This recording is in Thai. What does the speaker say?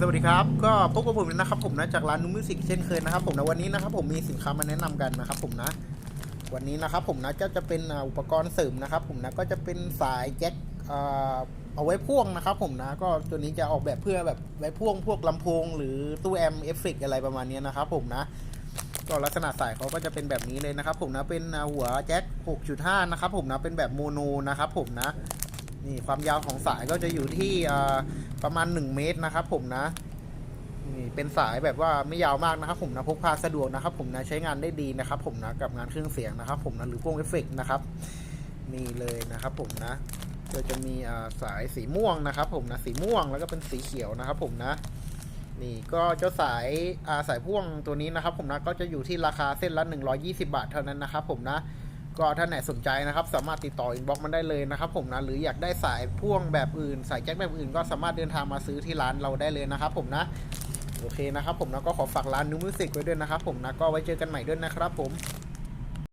สวัสดีครับ ก็พบกับผมนะครับผมนะจากร้านนูมิวสิกเช่นเคยนะครับผมนะวันนี้นะครับผมมีสินค้ามาแนะนำกันนะครับผมนะ วันนี้นะครับผมนะก็จะเป็นอุปกรณ์เสริมนะครับผมนะก็จะเป็นสายแจ็คเอาไว้พ่วงนะครับผมนะก็ตัวนี้จะออกแบบเพื่อแบบไว้พ่วงพวกลำโพง หรือตู้แอมเอฟเฟกอะไรประมาณนี้นะครับผมนะก็ลักษณะสายเขาก็จะเป็นแบบนี้เลยนะครับผมนะเป็นหัวแจ็ค6.5 นะครับผมนะเป็นแบบโมโนนะครับผมนะ นี่ความยาวของสายก็จะอยู่ที่ประมาณ 1 เมตรนะครับผมนะนี่เป็นสายแบบว่าไม่ยาวมากนะครับผมนะพกพาสะดวกนะครับผมนะใช้งานได้ดีนะครับผมนะกับงานเครื่องเสียงนะครับผมนะหรือพวกเอฟเฟกนะครับนี่เลยนะครับผมนะก็จะมีสายสีม่วงนะครับผมนะสีม่วงแล้วก็เป็นสีเขียวนะครับผมนะนี่ก็เจ้าสายสายพ่วงตัวนี้นะครับผมนะก็จะอยู่ที่ราคาเส้นละ 120 บาทเท่านั้นนะครับผมนะ ก็ถ้าไหนสนใจนะครับ สามารถติดต่ออินบ็อกมันได้เลยนะครับ ผมนะหรืออยากได้สายพ่วงแบบอื่น สายแจ็คแบบอื่น ก็สามารถเดินทางมาซื้อที่ร้านเราได้เลยนะครับ ผมนะโอเคนะครับ ผมนะก็ขอฝากร้านนูมิวสิกไว้ด้วยนะครับ ผมนะก็ไว้เจอกันใหม่ด้วยนะครับ ผม